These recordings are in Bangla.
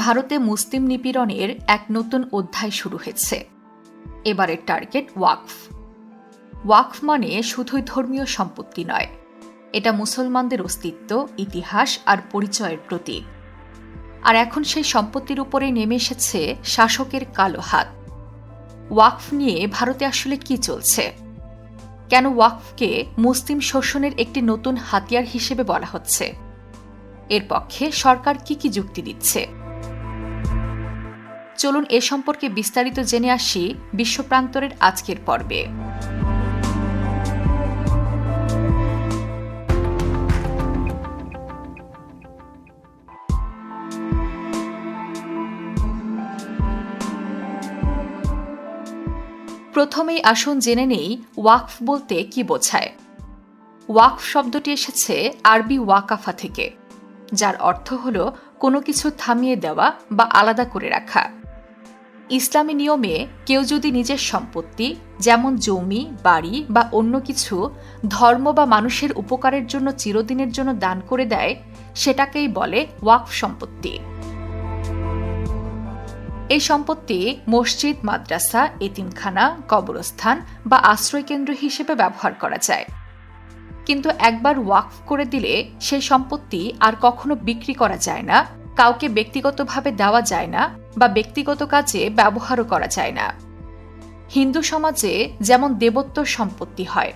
ভারতে মুসলিম নিপীড়নের এক নতুন অধ্যায় শুরু হয়েছে। এবারের টার্গেট ওয়াকফ। ওয়াকফ মানে শুধুই ধর্মীয় সম্পত্তি নয়। এটা মুসলমানদের অস্তিত্ব, ইতিহাস আর পরিচয়ের প্রতীক। আর এখন সেই সম্পত্তির উপরে নেমে এসেছে শাসকের কালো হাত। ওয়াকফ নিয়ে ভারতে আসলে কি চলছে? কেন ওয়াকফকে মুসলিম শোষণের একটি নতুন হাতিয়ার হিসেবে বলা হচ্ছে? এর পক্ষে সরকার কি কি যুক্তি দিচ্ছে? চলুন এ সম্পর্কে বিস্তারিত জেনে আসি বিশ্বপ্রান্তরের আজকের পর্বে। প্রথমেই আসুন জেনে নেই ওয়াকফ বলতে কি বোঝায়। ওয়াকফ শব্দটি এসেছে আরবি ওয়াকাফা থেকে, যার অর্থ হল কোনো কিছু থামিয়ে দেওয়া বা আলাদা করে রাখা। ইসলামী নিয়মে কেউ যদি নিজের সম্পত্তি, যেমন জমি, বাড়ি বা অন্য কিছু, ধর্ম বা মানুষের উপকারের জন্য চিরদিনের জন্য দান করে দেয়, সেটাকেই বলে ওয়াকফ সম্পত্তি। এই সম্পত্তি মসজিদ, মাদ্রাসা, এতিমখানা, কবরস্থান বা আশ্রয়কেন্দ্র হিসেবে ব্যবহার করা যায়। কিন্তু একবার ওয়াকফ করে দিলে সেই সম্পত্তি আর কখনো বিক্রি করা যায় না, কাউকে ব্যক্তিগতভাবে দেওয়া যায় না বা ব্যক্তিগত কাজে ব্যবহারও করা যায় না। হিন্দু সমাজে যেমন দেবত্ব সম্পত্তি হয়,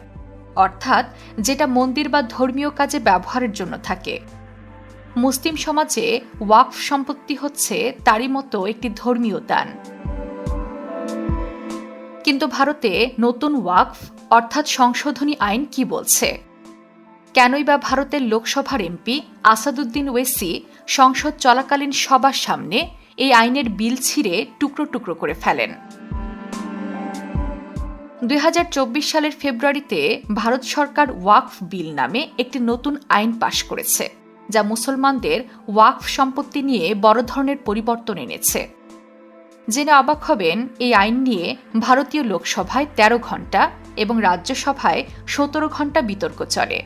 অর্থাৎ যেটা মন্দির বা ধর্মীয় কাজে ব্যবহারের জন্য থাকে। মুসলিম সমাজে ওয়াকফ সম্পত্তি হচ্ছে তারই মতো একটি ধর্মীয় দান। কিন্তু ভারতে নতুন ওয়াকফ, অর্থাৎ সংশোধনী আইন কি বলছে? কেনই বা ভারতের লোকসভার এমপি আসাদুদ্দিন ওয়েসি সংসদ চলাকালীন সবার সামনে এই আইনের বিল ছিঁড়ে টুকরো টুকরো করে ফেলেন। দুই হাজার চব্বিশ সালের ফেব্রুয়ারিতে ভারত সরকার ওয়াকফ বিল নামে একটি নতুন আইন পাশ করেছে, যা মুসলমানদের ওয়াকফ সম্পত্তি নিয়ে বড় ধরনের পরিবর্তন এনেছে। জেনে অবাক হবেন, এই আইন নিয়ে ভারতীয় লোকসভায় ১৩ ঘণ্টা এবং রাজ্যসভায় সতেরো ঘণ্টা বিতর্ক চলে।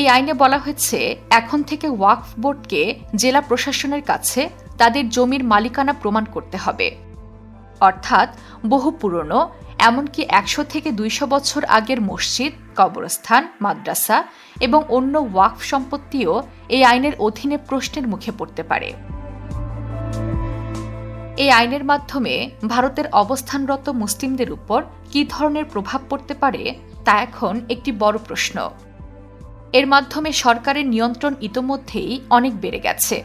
এই আইনে বলা হয়েছে, এখন থেকে ওয়াকফ বোর্ডকে জেলা প্রশাসনের কাছে তাদের জমির মালিকানা প্রমাণ করতে হবে। অর্থাৎ বহু পুরনো, এমনকি একশো থেকে দুইশো বছর আগের মসজিদ, কবরস্থান, মাদ্রাসা এবং অন্য ওয়াকফ সম্পত্তিও এই আইনের অধীনে প্রশ্নের মুখে পড়তে পারে। এই আইনের মাধ্যমে ভারতের অবস্থানরত মুসলিমদের উপর কী ধরনের প্রভাব পড়তে পারে, তা এখন একটি বড় প্রশ্ন। এর মাধ্যমে সরকারের নিয়ন্ত্রণ ইতোমধ্যেই অনেক বেড়ে গেছে।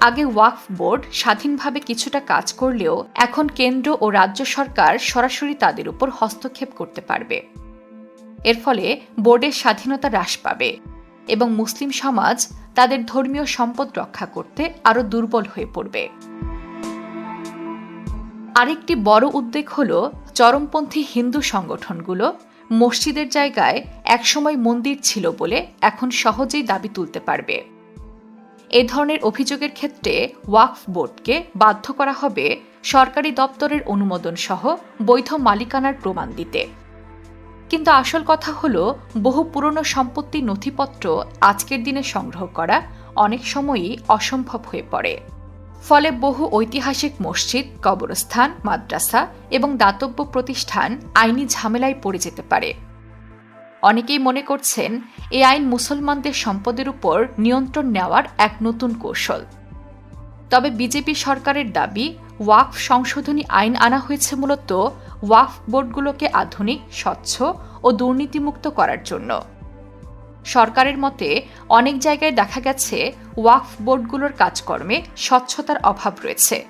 আগে ওয়াকফ বোর্ড স্বাধীনভাবে কিছুটা কাজ করলেও এখন কেন্দ্র ও রাজ্য সরকার সরাসরি তাদের উপর হস্তক্ষেপ করতে পারবে। এর ফলে বোর্ডের স্বাধীনতা হ্রাস পাবে এবং মুসলিম সমাজ তাদের ধর্মীয় সম্পদ রক্ষা করতে আরও দুর্বল হয়ে পড়বে। আরেকটি বড় উদ্বেগ হল চরমপন্থী হিন্দু সংগঠনগুলো মসজিদের জায়গায় একসময় মন্দির ছিল বলে এখন সহজেই দাবি তুলতে পারবে। এ ধরনের অভিযোগের ক্ষেত্রে ওয়াকফ বোর্ডকে বাধ্য করা হবে সরকারি দপ্তরের অনুমোদন সহ বৈধ মালিকানার প্রমাণ দিতে। কিন্তু আসল কথা হল, বহু পুরনো সম্পত্তির নথিপত্র আজকের দিনে সংগ্রহ করা অনেক সময়ই অসম্ভব হয়ে পড়ে। ফলে বহু ঐতিহাসিক মসজিদ, কবরস্থান, মাদ্রাসা এবং দাতব্য প্রতিষ্ঠান আইনি ঝামেলায় পড়ে যেতে পারে। অনেকেই মনে করছেন এই আইন মুসলমানদের সম্পদের উপর নিয়ন্ত্রণ নেওয়ার এক নতুন কৌশল। তবে বিজেপি সরকারের দাবি, ওয়াকফ সংশোধনী আইন আনা হয়েছে মূলত ওয়াকফ বোর্ডগুলোকে আধুনিক, স্বচ্ছ ও দুর্নীতিমুক্ত করার জন্য। সরকারের মতে, অনেক জায়গায় দেখা গেছে ওয়াকফ বোর্ডগুলোর কাজকর্মে স্বচ্ছতার অভাব রয়েছে।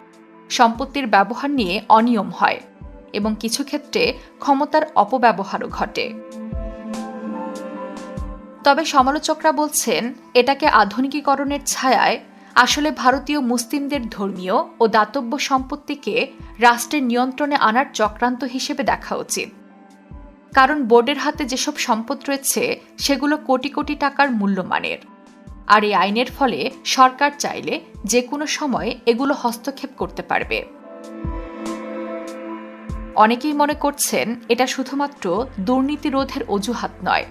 সম্পত্তির ব্যবহার নিয়ে অনিয়ম হয় এবং কিছু ক্ষেত্রে ক্ষমতার অপব্যবহারও ঘটে। তবে সমালোচকরা বলছেন, এটাকে আধুনিকীকরণের ছায়ায় আসলে ভারতীয় মুসলিমদের ধর্মীয় ও দাতব্য সম্পত্তিকে রাষ্ট্রের নিয়ন্ত্রণে আনার চক্রান্ত হিসেবে দেখা উচিত। কারণ বোর্ডের হাতে যেসব সম্পদ রয়েছে, সেগুলো কোটি কোটি টাকার মূল্যমানের। আর এই আইনের ফলে সরকার চাইলে যে কোনো সময় এগুলো হস্তক্ষেপ করতে পারবে। অনেকেই মনে করছেন, এটা শুধুমাত্র দুর্নীতি রোধের অজুহাত নয়।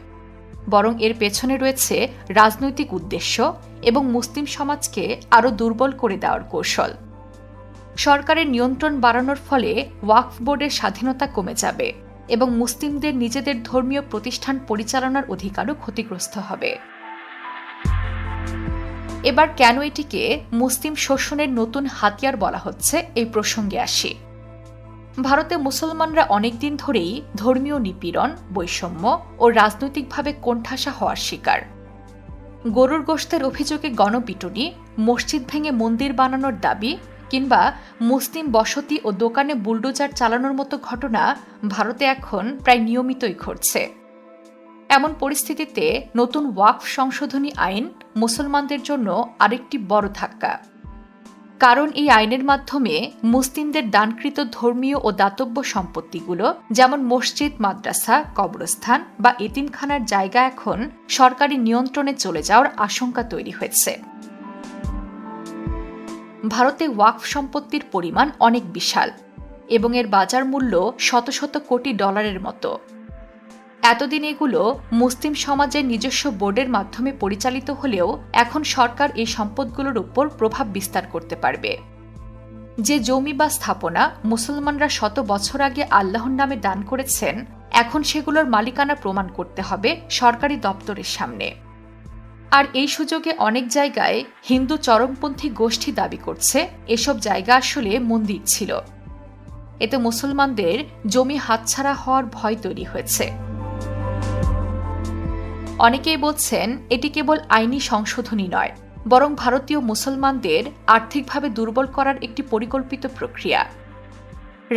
বরং এর পেছনে রয়েছে রাজনৈতিক উদ্দেশ্য এবং মুসলিম সমাজকে আরও দুর্বল করে দেওয়ার কৌশল। সরকারের নিয়ন্ত্রণ বাড়ানোর ফলে ওয়াকফ বোর্ডের স্বাধীনতা কমে যাবে এবং মুসলিমদের নিজেদের ধর্মীয় প্রতিষ্ঠান পরিচালনার অধিকারও ক্ষতিগ্রস্ত হবে। এবার কেন এটিকে মুসলিম শোষণের নতুন হাতিয়ার বলা হচ্ছে এই প্রসঙ্গে আসি। ভারতে মুসলমানরা অনেকদিন ধরেই ধর্মীয় নিপীড়ন, বৈষম্য ও রাজনৈতিকভাবে কোণঠাসা হওয়ার শিকার। গরুর গোশতের অভিযোগে গণপিটুনি, মসজিদ ভেঙে মন্দির বানানোর দাবি কিংবা মুসলিম বসতি ও দোকানে বুলডোজার চালানোর মতো ঘটনা ভারতে এখন প্রায় নিয়মিতই ঘটছে। এমন পরিস্থিতিতে নতুন ওয়াকফ সংশোধনী আইন মুসলমানদের জন্য আরেকটি বড় ধাক্কা। কারণ এই আইনের মাধ্যমে মুসলিমদের দানকৃত ধর্মীয় ও দাতব্য সম্পত্তিগুলো, যেমন মসজিদ, মাদ্রাসা, কবরস্থান বা এতিমখানার জায়গা এখন সরকারি নিয়ন্ত্রণে চলে যাওয়ার আশঙ্কা তৈরি হয়েছে। ভারতে ওয়াকফ সম্পত্তির পরিমাণ অনেক বিশাল এবং এর বাজার মূল্য শত শত কোটি ডলারের মতো। এতদিন এগুলো মুসলিম সমাজের নিজস্ব বোর্ডের মাধ্যমে পরিচালিত হলেও এখন সরকার এই সম্পদগুলোর উপর প্রভাব বিস্তার করতে পারবে। যে জমি বা স্থাপনা মুসলমানরা শত বছর আগে আল্লাহর নামে দান করেছেন, এখন সেগুলোর মালিকানা প্রমাণ করতে হবে সরকারি দপ্তরের সামনে। আর এই সুযোগে অনেক জায়গায় হিন্দু চরমপন্থী গোষ্ঠী দাবি করছে, এসব জায়গা আসলে মন্দির ছিল। এতে মুসলমানদের জমি হাতছাড়া হওয়ার ভয় তৈরি হয়েছে। অনেকেই বলছেন এটি কেবল আইনি সংশোধনী নয়, বরং ভারতীয় মুসলমানদের আর্থিকভাবে দুর্বল করার একটি পরিকল্পিত প্রক্রিয়া।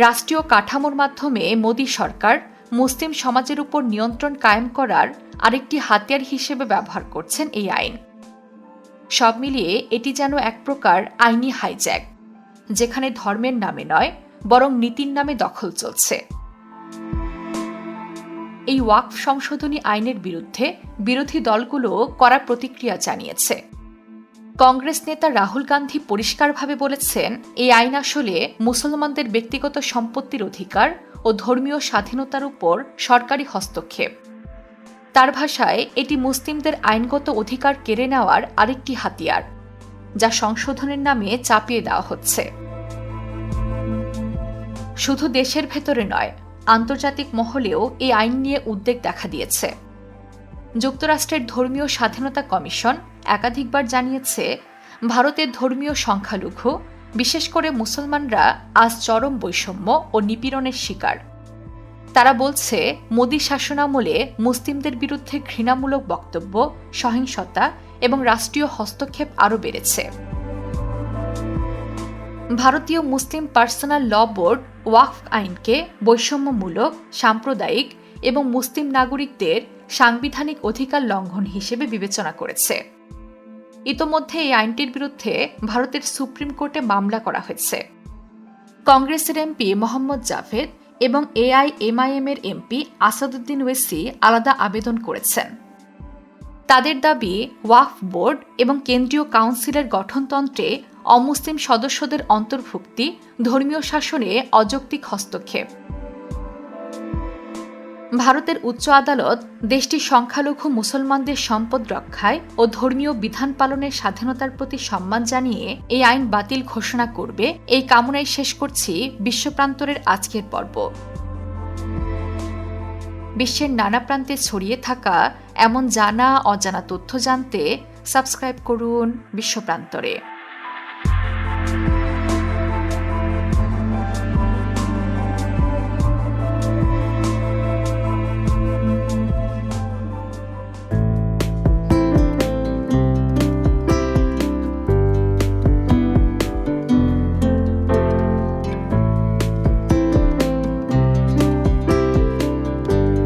রাষ্ট্রীয় কাঠামোর মাধ্যমে মোদী সরকার মুসলিম সমাজের উপর নিয়ন্ত্রণ কায়েম করার আরেকটি হাতিয়ার হিসেবে ব্যবহার করছেন এই আইন। সব মিলিয়ে এটি যেন এক প্রকার আইনি হাইজ্যাক, যেখানে ধর্মের নামে নয়, বরং নীতির নামে দখল চলছে। এই ওয়াকফ সংশোধনী আইনের বিরুদ্ধে বিরোধী দলগুলো কড়া প্রতিক্রিয়া জানিয়েছে। কংগ্রেস নেতা রাহুল গান্ধী পরিষ্কারভাবে বলেছেন, এই আইন আসলে মুসলমানদের ব্যক্তিগত সম্পত্তির অধিকার ও ধর্মীয় স্বাধীনতার উপর সরকারি হস্তক্ষেপ। তার ভাষায়, এটি মুসলিমদের আইনগত অধিকার কেড়ে নেওয়ার আরেকটি হাতিয়ার, যা সংশোধনের নামে চাপিয়ে দেওয়া হচ্ছে। শুধু দেশের ভেতরে নয় আন্তর্জাতিক মহলেও এই আইন নিয়ে উদ্বেগ দেখা দিয়েছে। যুক্তরাষ্ট্রের ধর্মীয় স্বাধীনতা কমিশন একাধিকবার জানিয়েছে, ভারতের ধর্মীয় সংখ্যালঘু, বিশেষ করে মুসলমানরা আজ চরম বৈষম্য ও নিপীড়নের শিকার। তারা বলছে, মোদী শাসনামলে মুসলিমদের বিরুদ্ধে ঘৃণামূলক বক্তব্য, সহিংসতা এবং রাষ্ট্রীয় হস্তক্ষেপ আরও বেড়েছে। ভারতীয় মুসলিম পার্সোনাল ল বোর্ড ওয়াকফ আইনকে বৈষম্যমূলক, সাম্প্রদায়িক এবং মুসলিম নাগরিকদের সাংবিধানিক অধিকার লঙ্ঘন হিসেবে বিবেচনা করেছে। ইতোমধ্যে এই আইনটির বিরুদ্ধে ভারতের সুপ্রিম কোর্টে মামলা করা হয়েছে। কংগ্রেসের এমপি মোহাম্মদ জাভেদ এবং এআইএমআইএম এর এমপি আসাদুদ্দিন ওয়েসি আলাদা আবেদন করেছেন। তাদের দাবি ওয়াকফ বোর্ড এবং কেন্দ্রীয় কাউন্সিলের গঠনতন্ত্রে অমুসলিম সদস্যদের অন্তর্ভুক্তি, ধর্মীয় শাসনে অযৌক্তিক হস্তক্ষেপ। ভারতের উচ্চ আদালত দেশটির সংখ্যালঘু মুসলমানদের সম্পদ রক্ষায় ও ধর্মীয় বিধান পালনের স্বাধীনতার প্রতি সম্মান জানিয়ে এই আইন বাতিল ঘোষণা করবে। এই কামনায় শেষ করছি বিশ্বপ্রান্তরের আজকের পর্ব। বিশ্বের নানা প্রান্তে ছড়িয়ে থাকা এমন জানা অজানা তথ্য জানতে সাবস্ক্রাইব করুন বিশ্বপ্রান্তরে।